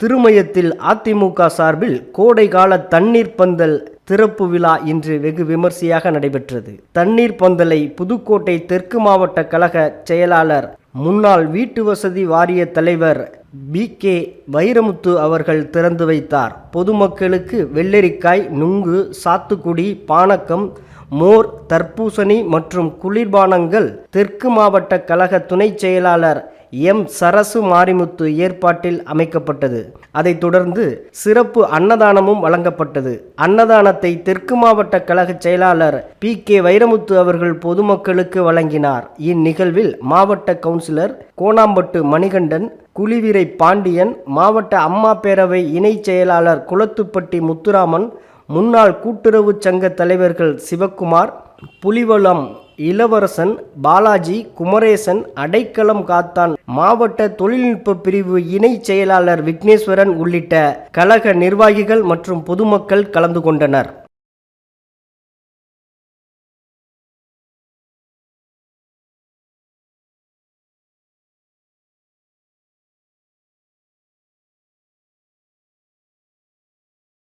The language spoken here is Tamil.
திருமயத்தில் அதிமுக சார்பில் கோடைகால தண்ணீர் பந்தல் திறப்பு விழா இன்று வெகு விமர்சையாக நடைபெற்றது. தண்ணீர் பந்தலை புதுக்கோட்டை தெற்கு மாவட்ட கழக செயலாளர் முன்னாள் வீட்டு வசதி வாரிய தலைவர் பி. கே. வைரமுத்து அவர்கள் திறந்து வைத்தார். பொதுமக்களுக்கு வெள்ளரிக்காய் நுங்கு சாத்துக்குடி பானக்கம் மோர் தர்பூசணி மற்றும் குளிர்பானங்கள் தெற்கு மாவட்ட கழக துணைச் செயலாளர் எம் சரசு மாரிமுத்து ஏற்பாட்டில் அமைக்கப்பட்டது. அதைத் தொடர்ந்து சிறப்பு அன்னதானமும் வழங்கப்பட்டது. அன்னதானத்தை தெற்கு மாவட்ட கழக செயலாளர் பி கே வைரமுத்து அவர்கள் பொதுமக்களுக்கு வழங்கினார். இந்நிகழ்வில் மாவட்ட கவுன்சிலர் கோணாம்பட்டு மணிகண்டன் குளிவிரை பாண்டியன் மாவட்ட அம்மா பேரவை இணைச் செயலாளர் குளத்துப்பட்டி முத்துராமன் முன்னாள் கூட்டுறவு சங்க தலைவர்கள் சிவக்குமார் புலிவலம் இளவரசன் பாலாஜி குமரேசன் அடைக்கலம் காத்தான். மாவட்ட தொழில்நுட்ப பிரிவு இணை செயலாளர் விக்னேஸ்வரன் உள்ளிட்ட கழக நிர்வாகிகள் மற்றும் பொதுமக்கள் கலந்து கொண்டனர்.